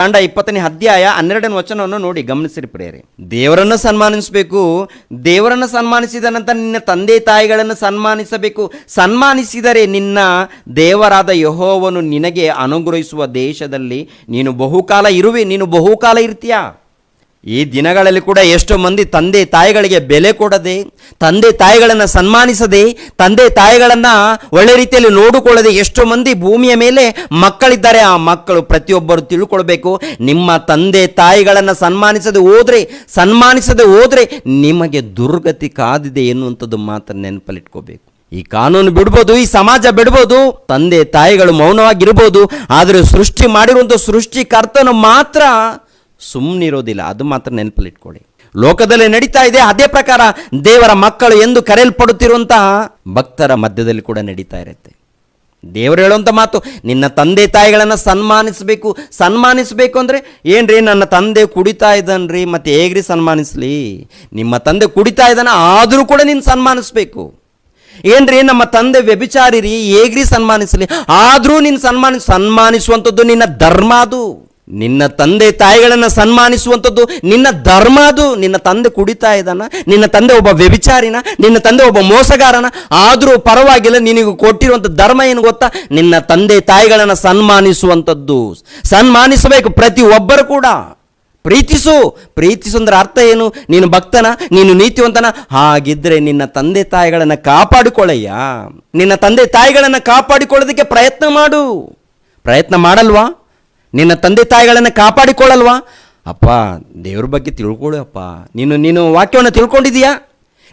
ಕಾಂಡ ಇಪ್ಪತ್ತನೇ ಅಧ್ಯಾಯ ಹನ್ನೆರಡನೇ ವಚನವನ್ನು ನೋಡಿ ಗಮನಿಸಿರಿ ಪ್ರೇರೆ ದೇವರನ್ನು ಸನ್ಮಾನಿಸಬೇಕು, ದೇವರನ್ನು ಸನ್ಮಾನಿಸಿದ ನಂತರ ನಿನ್ನ ತಂದೆ ತಾಯಿಗಳನ್ನು ಸನ್ಮಾನಿಸಬೇಕು. ಸನ್ಮಾನಿಸಿದರೆ ನಿನ್ನ ದೇವರಾದ ಯಹೋವನು ನಿನಗೆ ಅನುಗ್ರಹಿಸುವ ದೇಶದಲ್ಲಿ ನೀನು ಬಹುಕಾಲ ಇರುವೆ, ನೀನು ಬಹುಕಾಲ ಇರ್ತೀಯಾ? ಈ ದಿನಗಳಲ್ಲಿ ಕೂಡ ಎಷ್ಟೋ ಮಂದಿ ತಂದೆ ತಾಯಿಗಳಿಗೆ ಬೆಲೆ ಕೊಡದೆ, ತಂದೆ ತಾಯಿಗಳನ್ನು ಸನ್ಮಾನಿಸದೆ, ತಂದೆ ತಾಯಿಗಳನ್ನು ಒಳ್ಳೆ ರೀತಿಯಲ್ಲಿ ನೋಡಿಕೊಳ್ಳದೆ ಎಷ್ಟೋ ಮಂದಿ ಭೂಮಿಯ ಮೇಲೆ ಮಕ್ಕಳಿದ್ದಾರೆ. ಆ ಮಕ್ಕಳು ಪ್ರತಿಯೊಬ್ಬರು ತಿಳ್ಕೊಳ್ಬೇಕು, ನಿಮ್ಮ ತಂದೆ ತಾಯಿಗಳನ್ನು ಸನ್ಮಾನಿಸದೆ ಹೋದರೆ ಸನ್ಮಾನಿಸದೆ ಹೋದರೆ ನಿಮಗೆ ದುರ್ಗತಿ ಕಾದಿದೆ ಎನ್ನುವಂಥದ್ದು ಮಾತ್ರ ನೆನಪಲ್ಲಿಟ್ಕೋಬೇಕು. ಈ ಕಾನೂನು ಬಿಡ್ಬೋದು, ಈ ಸಮಾಜ ಬಿಡ್ಬೋದು, ತಂದೆ ತಾಯಿಗಳು ಮೌನವಾಗಿರ್ಬೋದು, ಆದರೆ ಸೃಷ್ಟಿ ಮಾಡಿರುವಂಥ ಸೃಷ್ಟಿಕರ್ತನು ಮಾತ್ರ ಸುಮ್ಮನಿರೋದಿಲ್ಲ ಅದು ಮಾತ್ರ ನೆನಪಲ್ಲಿಟ್ಕೊಳ್ಳಿ. ಲೋಕದಲ್ಲಿ ನಡೀತಾ ಇದೆ ಅದೇ ಪ್ರಕಾರ ದೇವರ ಮಕ್ಕಳು ಎಂದು ಕರೆಯಲ್ಪಡುತ್ತಿರುವಂತಹ ಭಕ್ತರ ಮಧ್ಯದಲ್ಲಿ ಕೂಡ ನಡೀತಾ ಇರುತ್ತೆ. ದೇವರು ಹೇಳುವಂಥ ಮಾತು, ನಿನ್ನ ತಂದೆ ತಾಯಿಗಳನ್ನು ಸನ್ಮಾನಿಸಬೇಕು ಸನ್ಮಾನಿಸಬೇಕು ಅಂದರೆ ಏನ್ರಿ ನನ್ನ ತಂದೆ ಕುಡಿತಾ ಇದ್ದಾನ್ರಿ, ಮತ್ತೆ ಹೇಗ್ರಿ ಸನ್ಮಾನಿಸಲಿ? ನಿಮ್ಮ ತಂದೆ ಕುಡಿತಾ ಇದ್ದಾನೆ, ಆದರೂ ಕೂಡ ನೀನು ಸನ್ಮಾನಿಸಬೇಕು. ಏನ್ರಿ ನಮ್ಮ ತಂದೆ ವ್ಯಭಿಚಾರಿರಿ, ಹೇಗ್ರಿ ಸನ್ಮಾನಿಸಲಿ? ಆದರೂ ನೀನು ಸನ್ಮಾನಿಸ್ ಸನ್ಮಾನಿಸುವಂಥದ್ದು ನಿನ್ನ ಧರ್ಮ ಅದು. ನಿನ್ನ ತಂದೆ ತಾಯಿಗಳನ್ನು ಸನ್ಮಾನಿಸುವಂಥದ್ದು ನಿನ್ನ ಧರ್ಮ ಅದು. ನಿನ್ನ ತಂದೆ ಕುಡಿತಾ ಇದ್ದಾನ, ನಿನ್ನ ತಂದೆ ಒಬ್ಬ ವ್ಯಭಿಚಾರಿನ, ನಿನ್ನ ತಂದೆ ಒಬ್ಬ ಮೋಸಗಾರನ. ಆದರೂ ಪರವಾಗಿಲ್ಲ, ನಿನಗೆ ಕೊಟ್ಟಿರುವಂಥ ಧರ್ಮ ಏನು ಗೊತ್ತಾ? ನಿನ್ನ ತಂದೆ ತಾಯಿಗಳನ್ನು ಸನ್ಮಾನಿಸುವಂಥದ್ದು. ಸನ್ಮಾನಿಸಬೇಕು ಪ್ರತಿ ಒಬ್ಬರು ಕೂಡ. ಪ್ರೀತಿಸು. ಪ್ರೀತಿಸು ಅಂದ್ರೆ ಅರ್ಥ ಏನು? ನೀನು ಭಕ್ತನ, ನೀನು ನೀತಿವಂತನ. ಹಾಗಿದ್ರೆ ನಿನ್ನ ತಂದೆ ತಾಯಿಗಳನ್ನು ಕಾಪಾಡಿಕೊಳ್ಳಯ್ಯ. ನಿನ್ನ ತಂದೆ ತಾಯಿಗಳನ್ನು ಕಾಪಾಡಿಕೊಳ್ಳೋದಕ್ಕೆ ಪ್ರಯತ್ನ ಮಾಡು. ಪ್ರಯತ್ನ ಮಾಡಲ್ವಾ? ನಿನ್ನ ತಂದೆ ತಾಯಿಗಳನ್ನು ಕಾಪಾಡಿಕೊಳ್ಳಲ್ವಾ? ಅಪ್ಪ, ದೇವ್ರ ಬಗ್ಗೆ ತಿಳ್ಕೊಳ್ಳು ಅಪ್ಪ. ನೀನು ನೀನು ವಾಕ್ಯವನ್ನು ತಿಳ್ಕೊಂಡಿದೀಯಾ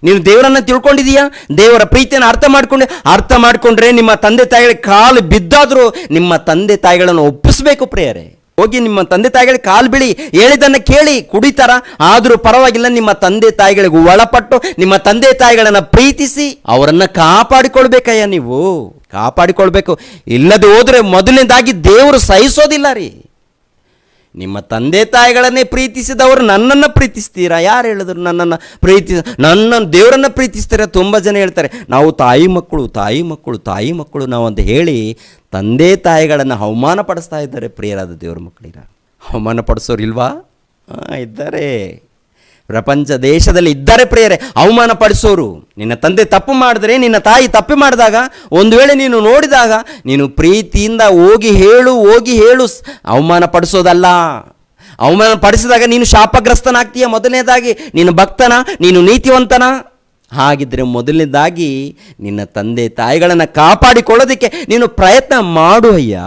ನೀನು ದೇವರನ್ನು ತಿಳ್ಕೊಂಡಿದೀಯಾ ದೇವರ ಪ್ರೀತಿಯನ್ನು ಅರ್ಥ ಮಾಡ್ಕೊಂಡು, ಅರ್ಥ ಮಾಡಿಕೊಂಡ್ರೆ ನಿಮ್ಮ ತಂದೆ ತಾಯಿಗಳ ಕಾಲು ಬಿದ್ದಾದರೂ ನಿಮ್ಮ ತಂದೆ ತಾಯಿಗಳನ್ನು ಒಪ್ಪಿಸಬೇಕು ಪ್ರೇಯರೆ. ಹೋಗಿ ನಿಮ್ಮ ತಂದೆ ತಾಯಿಗಳಿಗೆ ಕಾಲು ಬಿಳಿ, ಹೇಳಿದ್ದನ್ನು ಕೇಳಿ, ಕುಡಿತಾರ. ಆದರೂ ಪರವಾಗಿಲ್ಲ, ನಿಮ್ಮ ತಂದೆ ತಾಯಿಗಳಿಗೆ ಒಳಪಟ್ಟು, ನಿಮ್ಮ ತಂದೆ ತಾಯಿಗಳನ್ನು ಪ್ರೀತಿಸಿ, ಅವರನ್ನು ಕಾಪಾಡಿಕೊಳ್ಬೇಕಯ್ಯ ನೀವು. ಕಾಪಾಡಿಕೊಳ್ಬೇಕು. ಇಲ್ಲದೆ ಹೋದರೆ ಮೊದಲನೇದಾಗಿ ದೇವರು ಸಹಿಸೋದಿಲ್ಲ ರೀ. ನಿಮ್ಮ ತಂದೆ ತಾಯಿಗಳನ್ನೇ ಪ್ರೀತಿಸಿದವರು ನನ್ನನ್ನು ಪ್ರೀತಿಸ್ತೀರಾ? ಯಾರು ಹೇಳಿದ್ರು ನನ್ನನ್ನು ಪ್ರೀತಿ, ನನ್ನ ದೇವರನ್ನು ಪ್ರೀತಿಸ್ತೀರಾ? ತುಂಬ ಜನ ಹೇಳ್ತಾರೆ, ನಾವು ತಾಯಿ ಮಕ್ಕಳು ತಾಯಿ ಮಕ್ಕಳು ತಾಯಿ ಮಕ್ಕಳು ನಾವು ಅಂತ ಹೇಳಿ ತಂದೆ ತಾಯಿಗಳನ್ನು ಅವಮಾನ ಪಡಿಸ್ತಾ ಇದ್ದಾರೆ ಪ್ರಿಯರಾದ ದೇವ್ರ ಮಕ್ಕಳಿಗ. ಅವಮಾನ ಪಡಿಸೋರು ಇಲ್ವಾ? ಇದ್ದಾರೆ. ಪ್ರಪಂಚ ದೇಶದಲ್ಲಿ ಇದ್ದಾರೆ ಪ್ರಿಯರೇ, ಅವಮಾನ ಪಡಿಸೋರು. ನಿನ್ನ ತಂದೆ ತಪ್ಪು ಮಾಡಿದ್ರೆ ನಿನ್ನ ತಾಯಿ ತಪ್ಪು ಮಾಡಿದಾಗ, ಒಂದು ವೇಳೆ ನೀನು ನೋಡಿದಾಗ, ನೀನು ಪ್ರೀತಿಯಿಂದ ಹೋಗಿ ಹೇಳು ಹೋಗಿ ಹೇಳು ಅವಮಾನ ಪಡಿಸೋದಲ್ಲ. ಅವಮಾನ ಪಡಿಸಿದಾಗ ನೀನು ಶಾಪಗ್ರಸ್ತನಾಗ್ತೀಯ ಮೊದಲನೇದಾಗಿ. ನೀನು ಭಕ್ತನ, ನೀನು ನೀತಿವಂತನ. ಹಾಗಿದ್ರೆ ಮೊದಲನೇದಾಗಿ ನಿನ್ನ ತಂದೆ ತಾಯಿಗಳನ್ನು ಕಾಪಾಡಿಕೊಳ್ಳೋದಕ್ಕೆ ನೀನು ಪ್ರಯತ್ನ ಮಾಡು ಅಯ್ಯ.